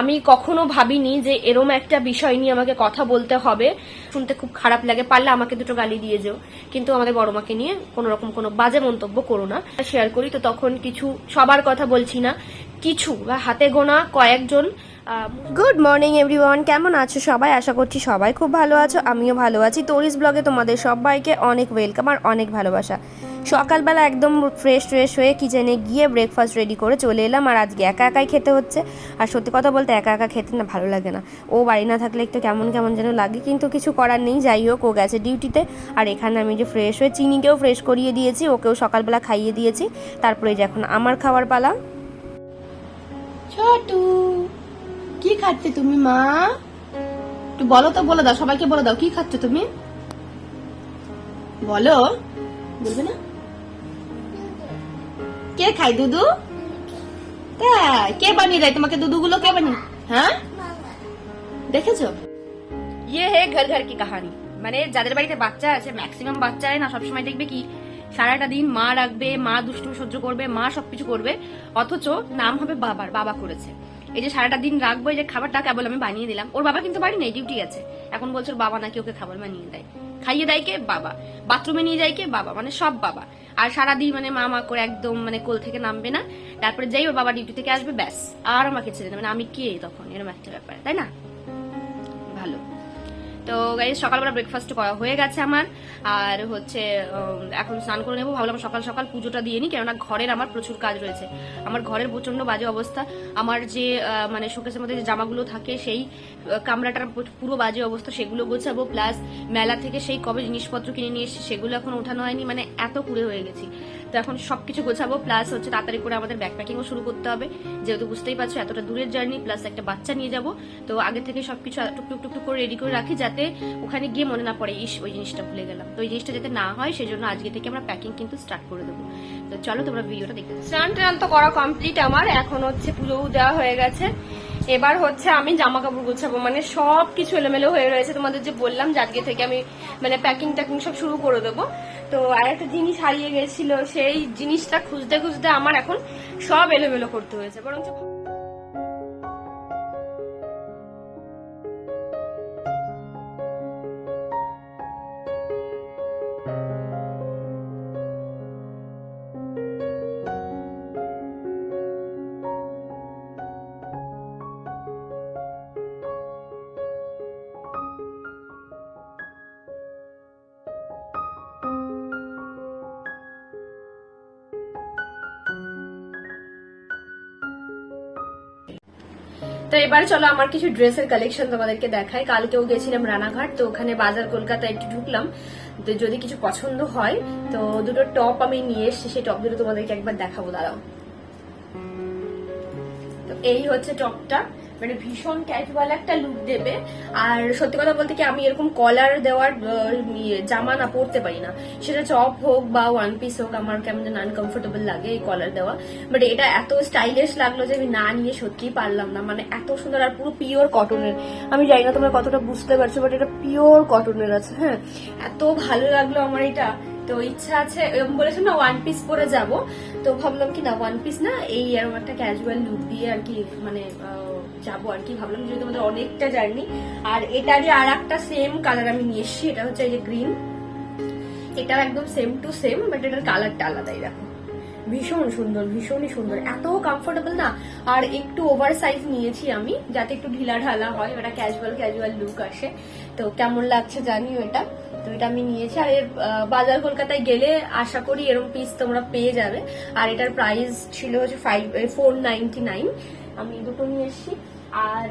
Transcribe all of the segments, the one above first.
আমি কখনো ভাবিনি যে এরম একটা বিষয় নিয়ে আমাকে কথা বলতে হবে। শুনতে খুব খারাপ লাগে, পারলে আমাকে দুটো গালি দিয়ে যেও। কিন্তু আমাদের বড় মাকে নিয়ে কোনো রকম কোনো বাজে মন্তব্য করো না। শেয়ার করি তো তখন কিছু, সবার কথা বলছি না। কিছু, বা হাতে গোনা কয়েকজন গুড মর্নিং এভরিওয়ান কেমন আছো সবাই? আশা করছি সবাই খুব ভালো আছো। আমিও ভালো আছি। তোরিস ব্লগে তোমাদের সবাইকে অনেক ওয়েলকাম আর অনেক ভালোবাসা। সকালবেলা একদম ফ্রেশ ট্রেশ হয়ে কিচেনে গিয়ে ব্রেকফাস্ট রেডি করে চলে এলাম। আর আজকে একা একাই খেতে হচ্ছে। আর সত্যি কথা বলতে একা একা খেতে না ভালো লাগে না। ও বাড়ি না থাকলে একটু কেমন কেমন যেন লাগে, কিন্তু কিছু করার নেই। যাই হোক, ও গেছে ডিউটিতে আর এখানে আমি যে ফ্রেশ হয়ে চিনিকেও ফ্রেশ করিয়ে দিয়েছি। ওকেও সকালবেলা খাইয়ে দিয়েছি। তারপরে যে এখন আমার খাবার পালা। ছোটু, কি খাচ্ছে তুমি মা? একটু বলো তো, বলে দাও। সবাইকে বলে দাও, কি খাচ্ছ তুমি? বলো। বলবে না? কে খায় দুধু কে বানিয়ে দেয়? তোমাকে দুধুগুলো কে বানিয়ে হ্যাঁ? দেখেছ? ইয়ে হে ঘর ঘর কি কাহানি। মানে যাদের বাড়িতে বাচ্চা আছে ম্যাক্সিমাম বাচ্চারাই না, সবসময় দেখবে কি, সারাটা দিন মা রাখবে, মা দুষ্টু সহ্য করবে, মা সবকিছু করবে, অথচ নাম হবে বাবার, বাবা করেছে। এই যে সারাটা দিন রাখব, এই যে খাবারটা কেবল আমি বানিয়ে দিলাম। ওর বাবা কিন্তু বাড়ি নেই ডিউটি আছে। এখন বলছে বাবা নাকি ওকে খাবার বানিয়ে দেয়। খাইয়ে দেয় কে? বাবা। বাথরুমে নিয়ে যায় কে? বাবা। মানে সব বাবা। আর সারাদিন মানে মা মা করে একদম মানে কোল থেকে নামবে না। তারপরে যাই, ওর বাবা ডিউটি থেকে আসবে, ব্যাস। আর আমাকে ছেড়ে দেবে মানে আমি কে তখন? এরকম একটা ব্যাপার, তাই না? তো গাইজ সকালবেলা ব্রেকফাস্ট করা হয়ে গেছে আমার। আর হচ্ছে এখন স্নান করে নেব। ভাবলাম সকাল সকাল পুজোটা দিয়ে নিই কেননা ঘরের আমার প্রচুর কাজ রয়েছে। আমার ঘরের প্রচণ্ড বাজে অবস্থা। আমার যে মানে শোকেসের মধ্যে যে জামাগুলো থাকে, সেই কামরাটার পুরো বাজে অবস্থা, সেগুলো গোছাবো। প্লাস মেলা থেকে সেই কবে জিনিসপত্র কিনে নিয়ে এসেছি, সেগুলো এখন ওঠানো হয়নি। মানে এত কুড়ে হয়ে গেছি। তো এখন সবকিছু গোছাবো প্লাস হচ্ছে তাড়াতাড়ি করে আমাদের ব্যাকপ্যাকিংও শুরু করতে হবে। যেহেতু বুঝতেই পারছ, এতটা দূরের জার্নি প্লাস একটা বাচ্চা নিয়ে যাব। তো আগে থেকে সবকিছু টুকটুক টুকটুক করে রেডি করে রাখি যাতে ওখানে গিয়ে মনে না পড়ে, ইস, ওই জিনিসটা ভুলে গেলাম। তো ওই জিনিসটা যাতে না হয় সেই জন্য আজকে থেকে আমরা প্যাকিং কিন্তু স্টার্ট করে দেবো। তো চলো তোমরা ভিডিওটা দেখতে স্নান টান তো করা কমপ্লিট আমার, এখন হচ্ছে পুজোও দেওয়া হয়ে গেছে। এবার হচ্ছে আমি জামা কাপড় গুছাবো মানে সব কিছু এলোমেলো হয়ে রয়েছে। তোমাদের যে বললাম জাতকে থেকে আমি মানে প্যাকিং ট্যাকিং সব শুরু করে দেবো। তো আর একটা জিনিস হারিয়ে গেছিল, সেই জিনিসটা খুঁজতে খুঁজতে আমার এখন সব এলোমেলো করতে হয়েছে। বরঞ্চ তো এবারে চলো আমার কিছু ড্রেসের কালেকশন তোমাদেরকে দেখাই। কালকেও গেছিলাম রানাঘাট, তো ওখানে বাজার কলকাতা একটু ঢুকলাম। তো যদি কিছু পছন্দ হয়, তো দুটো টপ আমি নিয়ে এসছি, সেই টপ দুটো তোমাদেরকে একবার দেখাবো, দাঁড়াও। তো এই হচ্ছে টপটা মানে ভীষণ ক্যাজুয়াল একটা লুক দেবে। আর সত্যি কথা বলতে কি আমি এরকম কলার দেওয়ার ইয়ে, জামা না পরতে পারি না। সেটা চপ হোক বা ওয়ান পিস হোক আমার কেমন যেন আনকমফোর্টেবল লাগে এই কলার দেওয়া। বাট এটা এত স্টাইলিশ লাগল যে আমি না নিয়ে সত্যিই পারলাম না। মানে এত সুন্দর আর পুরো পিওর কটনের আমি জানি না তোমরা কতটা বুঝতে পারছ বাট এটা পিওর কটনের আছে হ্যাঁ। এত ভালো লাগল আমার এটা। তো ইচ্ছা আছে বলেছিলাম না ওয়ান পিস পরে যাব। তো ভাবলাম কি না ওয়ান পিস না, এই এরকম একটা ক্যাজুয়াল লুক দিয়ে আর কি মানে যাব আর কি। ভাবলাম যেহেতু আমাদের অনেকটা জার্নি, আর এটা যে আর একটা সেম কালার আমি নিয়ে এসেছি, এটা হচ্ছে এই যে গ্রিন এটা একদম সেম টু সেম বাট এটার কালারটা আলাদাই, দেখো। ভীষণ সুন্দর, ভীষণই সুন্দর। এত কমফোর্টেবল না? আর একটু ওভার সাইজ নিয়েছি আমি, যাতে একটু ঢিলা ঢালা হয় ওটা ক্যাজুয়াল ক্যাজুয়াল লুক আসে। তো কেমন লাগছে জানিও এটা। তো এটা আমি নিয়েছি। আর এর বাজার কলকাতায় গেলে আশা করি এরকম পিস তোমরা পেয়ে যাবে। আর এটার প্রাইস ছিল হচ্ছে ফাইভ ফোর নাইনটি নাইন আমি দুটো নিয়ে এসেছি। আর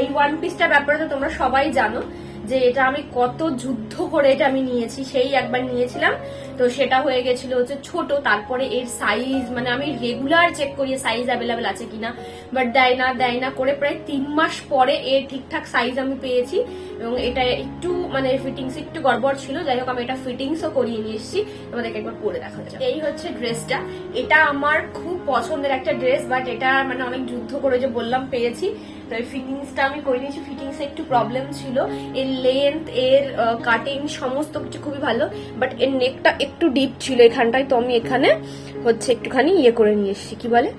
এই ওয়ান পিসটার ব্যাপারে তো তোমরা সবাই জানো। যে এটা আমি কত যুদ্ধ করে এটা আমি নিয়েছি, সেই একবার নিয়েছিলাম। তো সেটা হয়ে গেছিল হচ্ছে ছোট, তারপরে এর সাইজ মানে আমি রেগুলার চেক করি সাইজ অ্যাভেলেবেল আছে কিনা। বাট দেয় না দেয় না করে প্রায় তিন মাস পরে এর ঠিকঠাক সাইজ আমি পেয়েছি। এবং এটা একটু মানে ফিটিংস একটু গড়বড় ছিল, যাই হোক আমি এটা ফিটিংসও করিয়ে নিয়ে এসেছি। তোমাদেরকে একবার পরে দেখা যাক এই হচ্ছে ড্রেসটা এটা আমার খুব পছন্দের একটা ড্রেস বাট এটা মানে অনেক যুদ্ধ করে যে বললাম পেয়েছি। এই ফিটিংসটা আমি করে নিয়েছি। ফিটিংসে একটু প্রবলেম ছিল। এর লেন্থ এর কাটিং সমস্ত কিছু খুবই ভালো বাট এর নেকটা একটু ডিপ ছিল এখানটায়, তো আমি এখানে হচ্ছে একটুখানি ইয়ে করে নিয়ে এসেছি। কি বলে?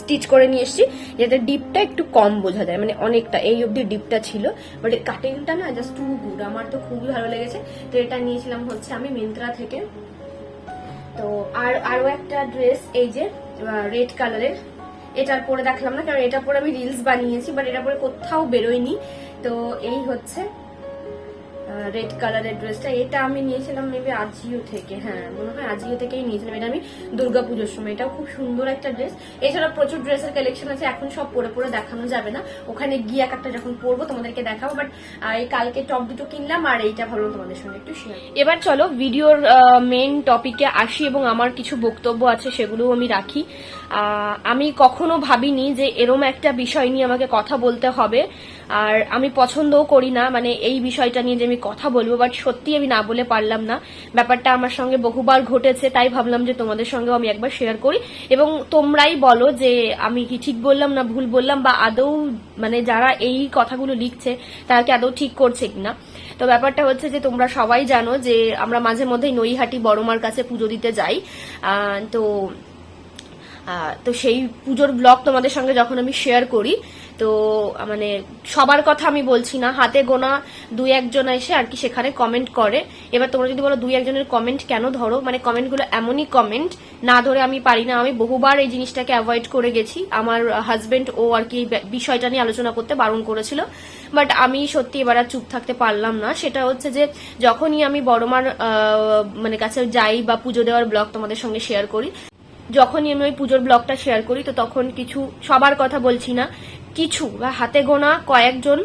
স্টিচ করে নিয়ে এসেছি, যাতে ডিপটা একটু কম বোঝা যায়। মানে অনেকটা, এই অবধি ডিপটা ছিল বাট এর কাটিংটা না জাস্ট টু গুড আমার তো খুবই ভালো লেগেছে। তো এটা নিয়েছিলাম হচ্ছে আমি মিন্ত্রা থেকে। তো আর আরও একটা ড্রেস এই যে রেড কালারের এটার পরে দেখলাম না, কারণ এটা পরে আমি রিলস বানিয়েছি বাট এটা পরে কোথাও বেরোয়নি। তো এই হচ্ছে রেড কালারের ড্রেসটা এটা আমি নিয়েছিলাম মেবি আজিও থেকে হ্যাঁ মনে হয় আজিও থেকেই নিয়েছিলাম। এটা আমি দুর্গাপুজোর সময়, এটাও খুব সুন্দর একটা ড্রেস এছাড়া প্রচুর ড্রেসের কালেকশন আছে, এখন সব পরে পরে দেখানো যাবে না। ওখানে গিয়ে এক একটা যখন পরবো, তোমাদেরকে দেখাবো বাট এই কালকে টপ দুটো কিনলাম, আর এইটা ভাবলাম তোমাদের সঙ্গে একটু শেয়ার এবার চলো ভিডিওর মেন টপিকে আসি, এবং আমার কিছু বক্তব্য আছে, সেগুলোও আমি রাখি। আমি কখনো ভাবিনি যে এরম একটা বিষয় নিয়ে আমাকে কথা বলতে হবে, আর আমি পছন্দও করি না মানে এই বিষয়টা নিয়ে যে আমি কথা বলব বাট সত্যি আমি না বলে পারলাম না। ব্যাপারটা আমার সঙ্গে বহুবার ঘটেছে, তাই ভাবলাম যে তোমাদের সঙ্গেও আমি একবার শেয়ার করি। এবং তোমরাই বলো যে আমি কি ঠিক বললাম না ভুল বললাম, বা আদৌ মানে যারা এই কথাগুলো লিখছে, তারা কি আদৌ ঠিক করছে কিনা। তো ব্যাপারটা হচ্ছে যে তোমরা সবাই জানো যে আমরা মাঝে মধ্যেই নৈহাটি বড়মার কাছে পুজো দিতে যাই। তো তো সেই পুজোর ব্লগ তোমাদের সঙ্গে যখন আমি শেয়ার করি, তো মানে সবার কথা আমি বলছি না। হাতে গোনা দুই একজন এসে আর কি সেখানে কমেন্ট করে। এবার তোমরা যদি বলো দুই একজনের কমেন্ট কেন ধরো? মানে কমেন্টগুলো এমনই কমেন্ট না ধরে আমি পারি না। আমি বহুবার এই জিনিসটাকে অ্যাভয়েড করে গেছি। আমার হাজবেন্ড ও আর কি এই বিষয়টা নিয়ে আলোচনা করতে বারণ করেছিল। বাট আমি সত্যি এবার আর চুপ থাকতে পারলাম না। সেটা হচ্ছে যে, যখনই আমি বড়মার মানে কাছে যাই বা পুজো দেওয়ার ব্লগ তোমাদের সঙ্গে শেয়ার করি যখনই আমি ওই পুজোর ব্লগটা শেয়ার করি, তো তখন কিছু সবার কথা বলছি না। কিছু বা হাতে গোনা কয়েকজন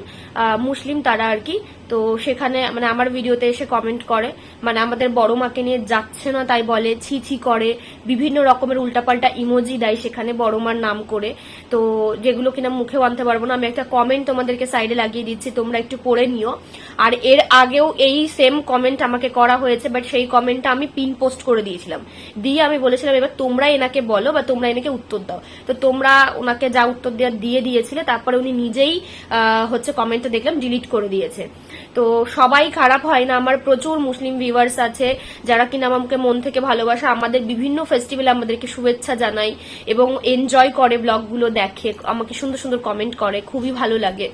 মুসলিম তারা আর কি। তো সেখানে মানে আমার ভিডিওতে এসে কমেন্ট করে মানে আমাদের বড় মাকে নিয়ে যাচ্ছে না তাই বলে, ছি ছি করে, বিভিন্ন রকমের উল্টাপাল্টা ইমোজি দেয় সেখানে বড় মার নাম করে। তো যেগুলো কিনা মুখেও আনতে পারব না, আমি একটা কমেন্ট তোমাদেরকে সাইডে লাগিয়ে দিচ্ছি, তোমরা একটু পড়ে নিও। আর এর আগেও এই সেম কমেন্ট আমাকে করা হয়েছে বাট সেই কমেন্টটা আমি পিন পোস্ট করে দিয়েছিলাম। দিয়ে আমি বলেছিলাম, এবার তোমরা এনাকে বলো বা তোমরা এনাকে উত্তর দাও। তো তোমরা ওনাকে যা উত্তর দেওয়ার দিয়ে দিয়েছিলে, তারপরে উনি নিজেই হচ্ছে কমেন্টটা দেখলাম ডিলিট করে দিয়েছে। তো সবাই খারাপ হয় না, আমার প্রচুর মুসলিম ভিউয়ার্স আছে, যারা কিনা আমাকে মন থেকে ভালোবাসা, আমাদের বিভিন্ন ফেস্টিভ্যালে আমাদেরকে শুভেচ্ছা জানায় এবং এনজয় করে ব্লগগুলো দেখে, আমাকে সুন্দর সুন্দর কমেন্ট করে, খুবই ভালো লাগে।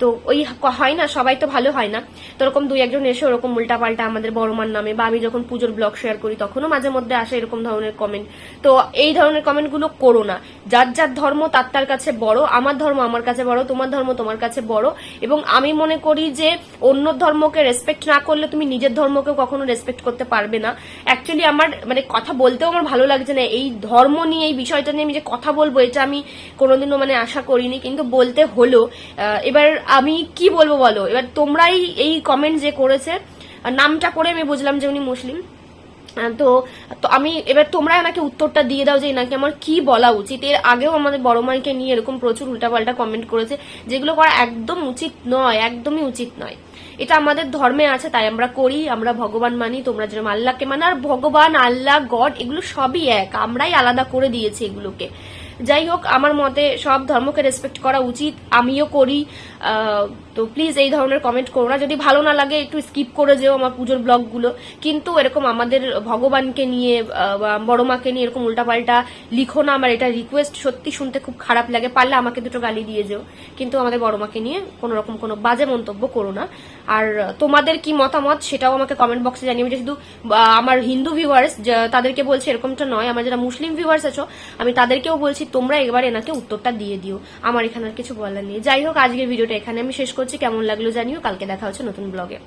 তো ওই হয় না, সবাই তো ভালো হয় না। তো ওরকম দুই একজন এসে ওরকম উল্টাপাল্টা আমাদের বড়মার নামে বা আমি যখন পুজোর ব্লগ শেয়ার করি, তখনও মাঝে মধ্যে আসে এরকম ধরনের কমেন্ট তো এই ধরনের কমেন্টগুলো করো না। যার যার ধর্ম তার তার কাছে বড়, আমার ধর্ম আমার কাছে বড়, তোমার ধর্ম তোমার কাছে বড়। এবং আমি মনে করি যে অন্য ধর্মকে রেসপেক্ট না করলে তুমি নিজের ধর্মকে কখনো রেসপেক্ট করতে পারবে না। অ্যাকচুয়ালি আমার মানে কথা বলতেও আমার ভালো লাগছে না। এই ধর্ম নিয়ে, এই বিষয়টা নিয়ে আমি যে কথা বলব, এটা আমি কোনোদিনও মানে আশা করিনি। কিন্তু বলতে হলো এবার আমি কি বলব বলো? এবার তোমরাই এই কমেন্ট যে করেছে নামটা করে আমি বুঝলাম যে উনি মুসলিম। তো তো আমি, এবার তোমরা এনাকে উত্তরটা দিয়ে দাও যে এনাকে আমার কি বলা উচিত। এর আগেও আমাদের বড় মাইকে নিয়ে এরকম প্রচুর উল্টাপাল্টা কমেন্ট করেছে, যেগুলো করা একদম উচিত নয়, একদমই উচিত নয়। এটা আমাদের ধর্মে আছে, তাই আমরা করি, আমরা ভগবান মানি, তোমরা যেরকম আল্লাহকে মানে আর ভগবান, আল্লাহ, গড, এগুলো সবই এক। আমরাই আলাদা করে দিয়েছি এগুলোকে। যাই হোক, আমার মতে সব ধর্মকে রেসপেক্ট করা উচিত। আমিও করি। তো প্লিজ এই ধরনের কমেন্ট করো না। যদি ভালো না লাগে, একটু স্কিপ করে যেও আমার পুজোর ব্লগগুলো কিন্তু এরকম আমাদের ভগবানকে নিয়ে বড় মাকে নিয়ে এরকম উল্টাপাল্টা লিখো না। আমার এটা রিকোয়েস্ট সত্যি শুনতে খুব খারাপ লাগে। পারলে আমাকে দুটো গালি দিয়ে যেও। কিন্তু আমাদের বড় মাকে নিয়ে কোনো রকম কোনো বাজে মন্তব্য করো না। আর তোমাদের কি মতামত সেটাও আমাকে কমেন্ট বক্সে জানিয়ে যে শুধু আমার হিন্দু ভিউয়ার্স তাদেরকে বলছি এরকমটা নয়। আমার যারা মুসলিম ভিউয়ার্স আছো, আমি তাদেরকেও বলছি তোমরা এবার এনাকে উত্তরটা দিয়ে দিও। আমার এখানে আর কিছু বলার নেই। যাই হোক, আজকের ভিডিওটা এখানে আমি শেষ করছি। কেমন লাগল জানিও। কালকে দেখা হচ্ছে নতুন ব্লগে